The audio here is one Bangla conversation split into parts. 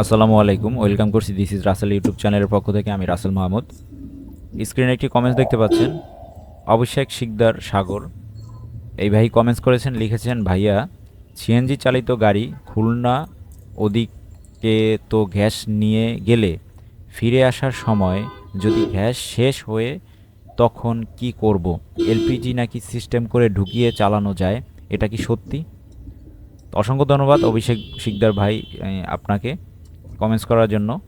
আসসালামু আলাইকুম, ওয়েলকাম করছি দিস ইজ রাসেল ইউটিউব চ্যানেলের পক্ষ থেকে, আমি রাসেল মাহমুদ। স্ক্রিনে একটি কমেন্টস দেখতে পাচ্ছেন, অভিষেক শিকদার সাগর। এই ভাই কমেন্টস করেছেন, লিখেছেন, ভাইয়া সিএনজি চালিত গাড়ি খুলনা ওদিকে তো গ্যাস নিয়ে গেলে ফিরে আসার সময় যদি গ্যাস শেষ হয়ে, তখন কি করব? এলপিজি নাকি সিস্টেম করে ঢুকিয়ে চালানো যায়, এটা কি সত্যি? অসংখ্য ধন্যবাদ অভিষেক শিকদার ভাই আপনাকে। কমেন্টস করার জন্য।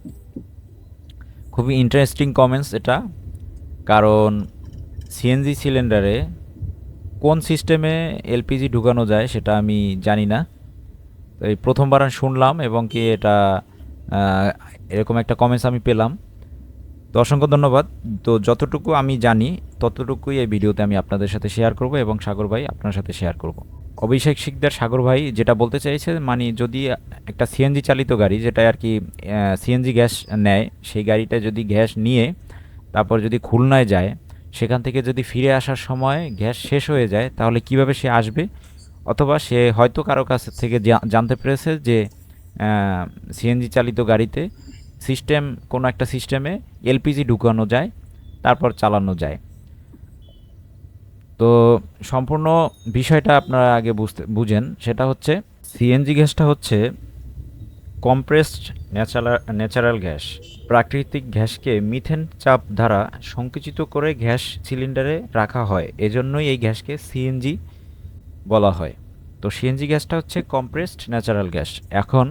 খুবই ইন্টারেস্টিং কমেন্টস এটা। কারণ সিএনজি সিলিন্ডারে কোন সিস্টেমে এলপিজি ঢুকানো যায় সেটা আমি জানি না। তো এই প্রথমবার শুনলাম এবং কি এটা এরকম একটা কমেন্টস আমি পেলাম। তো অসংখ্য ধন্যবাদ। তো যতটুকু আমি জানি, ততটুকুই এই ভিডিওতে আমি আপনাদের সাথে শেয়ার করব এবং সাগর ভাই আপনার সাথে শেয়ার করব। অভিষেক শিকদার সাগর ভাই যেটা বলতে চাইছে মানে যদি একটা সিএনজি চালিত গাড়ি যেটা আর কি সিএনজি গ্যাস নেয়, সেই গাড়িটা যদি গ্যাস নিয়ে তারপর যদি খুলনায় যায়, সেখান থেকে যদি ফিরে আসার সময় গ্যাস শেষ হয়ে যায়, তাহলে কীভাবে সে আসবে? অথবা সে হয়তো কারও কাছ থেকে জানতে পেরেছে যে সিএনজি চালিত গাড়িতে সিস্টেম কোনো একটা সিস্টেমে এলপিজি ঢুকানো যায়, তারপর চালানো যায়। তো সম্পূর্ণ বিষয়টা আপনারা আগে বুঝতে, বুঝেন। সেটা হচ্ছে সিএনজি গ্যাসটা হচ্ছে কম্প্রেসড ন্যাচারাল ন্যাচারাল গ্যাস প্রাকৃতিক গ্যাসকে মিথেন চাপ দ্বারা সংকুচিত করে গ্যাস সিলিন্ডারে রাখা হয়। এজন্যই এই গ্যাসকে সিএনজি বলা হয়। তো সিএনজি গ্যাসটা হচ্ছে কম্প্রেসড ন্যাচারাল গ্যাস এখন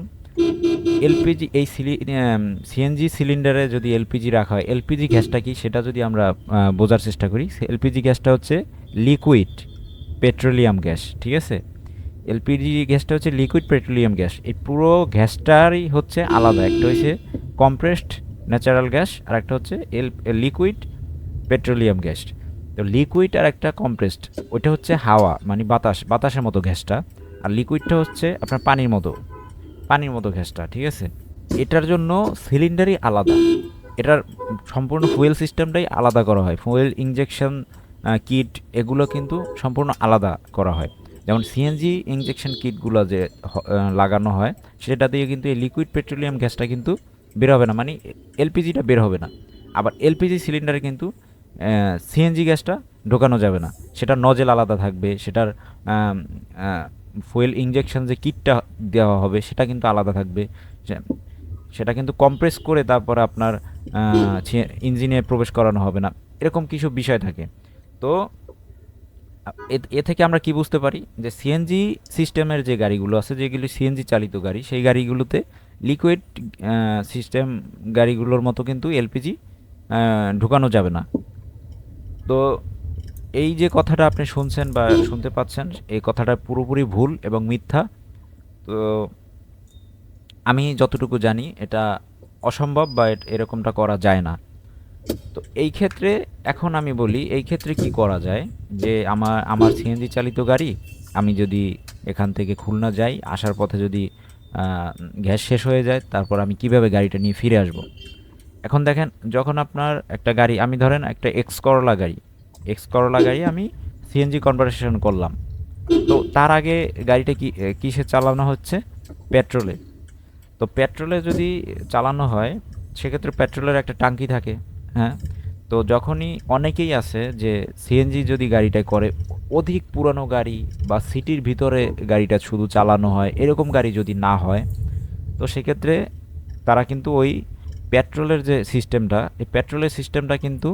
এলপিজি, এই সিলি সিএনজি সিলিন্ডারে যদি এলপিজি রাখা হয়, এলপিজি গ্যাসটা কি? সেটা যদি আমরা বোঝার চেষ্টা করি এলপিজি গ্যাসটা হচ্ছে লিকুইড পেট্রোলিয়াম গ্যাস, ঠিক আছে? এলপিজি গ্যাসটা হচ্ছে লিকুইড পেট্রোলিয়াম গ্যাস। এই পুরো গ্যাসটারই হচ্ছে আলাদা। একটা হচ্ছে কম্প্রেসড ন্যাচারাল গ্যাস আর একটা হচ্ছে এল লিকুইড পেট্রোলিয়াম গ্যাস। তো লিকুইড আর একটা কম্প্রেসড ওইটা হচ্ছে হাওয়া মানে বাতাস, বাতাসের মতো গ্যাসটা। আর লিকুইডটা হচ্ছে আপনার পানির মতো পানির মতো গ্যাসটা, ঠিক আছে? এটার জন্য সিলিন্ডারই আলাদা। এটার সম্পূর্ণ ফুয়েল সিস্টেমটাই আলাদা করা হয়। ফুয়েল ইঞ্জেকশন কিট এগুলো কিন্তু সম্পূর্ণ আলাদা করা হয়। যেমন সিএনজি ইঞ্জেকশন কিটগুলো যে লাগানো হয়, সেটা দিয়ে কিন্তু এই লিকুইড পেট্রোলিয়াম গ্যাসটা কিন্তু বের হবে না। মানে এলপিজিটা বের হবে না। আবার এলপিজি সিলিন্ডারে কিন্তু সিএনজি গ্যাসটা ঢোকানো যাবে না। সেটা নজেল আলাদা থাকবে, সেটার ফুয়েল ইঞ্জেকশন যে কিটটা দেওয়া হবে, সেটা কিন্তু আলাদা থাকবে। সেটা কিন্তু কম্প্রেস করে তারপরে আপনার ইঞ্জিনে প্রবেশ করানো হবে না। এরকম কিছু বিষয় থাকে। তো, এ- থেকে আমরা কি বুঝতে পারি? যে সিএনজি সিস্টেমের যে গাড়িগুলো আছে, যেগুলি সিএনজি চালিত গাড়ি, সেই গাড়িগুলোতে লিকুইড সিস্টেম গাড়িগুলোর মতো কিন্তু এলপিজি ঢুকানো যাবে না। তো এই যে কথাটা আপনি শুনছেন বা শুনতে পাচ্ছেন, এই কথাটা পুরোপুরি ভুল এবং মিথ্যা। তো আমি যতটুকু জানি, এটা অসম্ভব বা এরকমটা করা যায় না। তো এই ক্ষেত্রে এখন আমি বলি, এই ক্ষেত্রে কি করা যায়? যে আমার আমার সিএনজি চালিত গাড়ি, আমি যদি এখান থেকে খুলনা যাই, আসার পথে যদি গ্যাস শেষ হয়ে যায়, তারপর আমি কীভাবে গাড়িটা নিয়ে ফিরে আসব? এখন দেখেন, যখন আপনার একটা গাড়ি, আমি ধরেন একটা এক্স করলা গাড়ি এক্স করলা গাড়ি আমি সিএনজি কনভার্সেশন করলাম। তো তার আগে গাড়িটা কি কিসে চালানো হচ্ছে? পেট্রোলে। তো পেট্রোলে যদি চালানো হয়, সেক্ষেত্রে পেট্রোলের একটা টাঙ্কি থাকে হ্যাঁ? তো যখনই অনেকেই আছে যে সিএনজি যদি গাড়িটায় করে, অধিক পুরানো গাড়ি বা সিটির ভিতরে গাড়িটা শুধু চালানো হয়, এরকম গাড়ি যদি না হয়, তো সেক্ষেত্রে তারা কিন্তু ওই পেট্রোলের যে সিস্টেমটা, এই পেট্রোলের সিস্টেমটা কিন্তু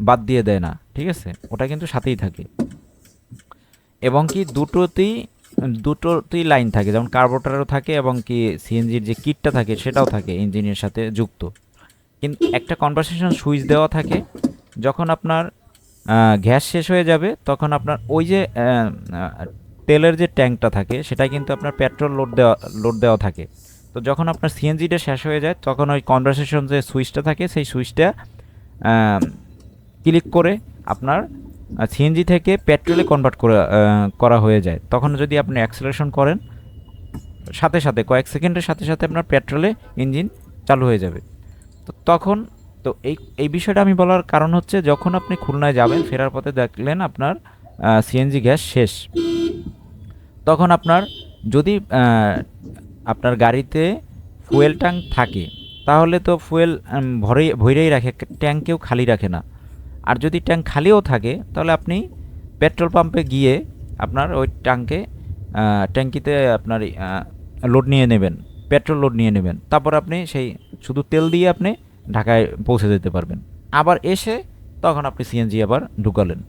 বাদ দিয়ে দেয় না, ঠিক আছে? ওটা কিন্তু সাথেই থাকে। এবং কি দুটোতেই দুটোতেই লাইন থাকে, যেমন কার্বোটারও থাকে এবং কি সিএনজির যে কিটটা থাকে সেটাও থাকে, ইঞ্জিনের সাথে যুক্ত। কিন্তু একটা কনভারসেশন সুইচ দেওয়া থাকে, যখন আপনার গ্যাস শেষ হয়ে যাবে, তখন আপনার ওই যে তেলের যে ট্যাঙ্কটা থাকে সেটা কিন্তু আপনার পেট্রোল লোড দেওয়া লোড দেওয়া থাকে। তো যখন আপনার সিএনজিটা শেষ হয়ে যায়, তখন ওই কনভারসেশন যে সুইচটা থাকে, সেই সুইচটা ক্লিক করে আপনার সিএনজি থেকে পেট্রোলে কনভার্ট করে করা হয়ে যায়। তখন যদি আপনি অ্যাক্সেলারেশন করেন, সাথে সাথে, কয়েক সেকেন্ডের সাথে সাথে আপনার পেট্রোলে ইঞ্জিন চালু হয়ে যাবে। তখন, তো এই এই বিষয়টা আমি বলার কারণ হচ্ছে যখন আপনি খুলনায় যাবেন, ফেরার পথে দেখলেন আপনার সিএনজি গ্যাস শেষ। তখন আপনার যদি আপনার গাড়িতে ফুয়েল ট্যাঙ্ক থাকে, তাহলে তো ফুয়েল ভরে ভরেই রাখে, ট্যাঙ্কেও খালি রাখে না। আর যদি ট্যাঙ্ক খালিও থাকে, তাহলে আপনি পেট্রোল পাম্পে গিয়ে আপনার ওই ট্যাঙ্কে ট্যাঙ্কিতে আপনার লোড নিয়ে নেবেন, পেট্রোল লোড নিয়ে নেবেন। তারপর আপনি সেই, শুধু তেল দিয়ে আপনি ঢাকায় পৌঁছে যেতে পারবেন। আবার এসে তখন আপনি সিএনজি আবার ঢুকালেন।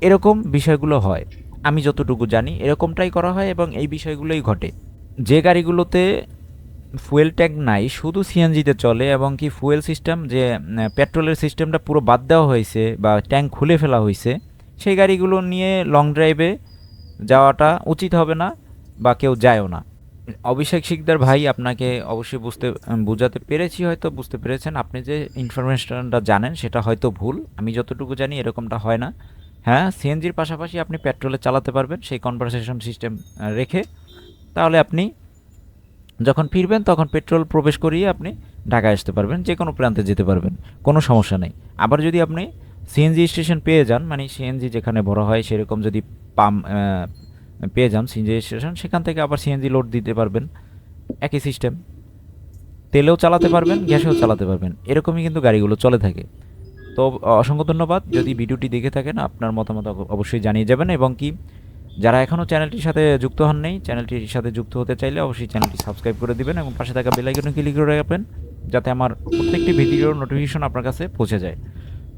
এরকম বিষয়গুলো হয়। আমি যতটুকু জানি এরকমটাই করা হয় এবং এই বিষয়গুলোই ঘটে। যে গাড়িগুলোতে ফুয়েল ট্যাঙ্ক নাই, শুধু সিএনজিতে চলে এবং কি ফুয়েল সিস্টেম যে পেট্রোলের সিস্টেমটা পুরো বাদ দেওয়া হয়েছে বা ট্যাঙ্ক খুলে ফেলা হয়েছে, সেই গাড়িগুলো নিয়ে লং ড্রাইভে যাওয়াটা উচিত হবে না বা কেউ যায়ও না। অভিষেক শিকদার ভাই আপনাকে অবশ্যই বুঝতে বোঝাতে পেরেছি হয়তো বুঝতে পেরেছেন। আপনি যে ইনফরমেশনটা জানেন সেটা হয়তো ভুল। আমি যতটুকু জানি এরকমটা হয় না। হ্যাঁ সিএনজির পাশাপাশি আপনি পেট্রোলে চালাতে পারবেন সেই কনভারসেশন সিস্টেম রেখে। তাহলে আপনি যখন ফিরবেন তখন পেট্রোল প্রবেশ করিয়ে আপনি ঢাকায় আসতে পারবেন যে কোনো প্রান্তে যেতে পারবেন কোনো সমস্যা নেই। আবার যদি আপনি সিএনজি স্টেশন পেয়ে যান মানে সিএনজি যেখানে বড় হয় সেরকম যদি পাম আহ, পেয়ে যান সিএনজি স্টেশন সেখান থেকে আবার সিএনজি লোড দিতে পারবেন। একই সিস্টেম। তেলেও চালাতে পারবেন, গ্যাসেও চালাতে পারবেন। এরকমই কিন্তু গাড়িগুলো চলে থাকে। তো অসংখ্য ধন্যবাদ। যদি ভিডিওটি দেখে থাকেন, আপনার মতামত অবশ্যই জানিয়ে যাবেন এবং কি, যারা এখনও চ্যানেলটির সাথে যুক্ত হন নাই, চ্যানেলটির সাথে যুক্ত হতে চাইলে অবশ্যই চ্যানেলটি সাবস্ক্রাইব করে দিবেন এবং পাশে থাকা বেল আইকনে ক্লিক করে রাখবেন, যাতে আমার প্রত্যেকটি ভিডিওর নোটিফিকেশন আপনার কাছে পৌঁছে যায়।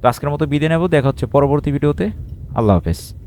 তো আজকের মতো বিদায় নেব। দেখা হচ্ছে পরবর্তী ভিডিওতে। আল্লাহ হাফেজ।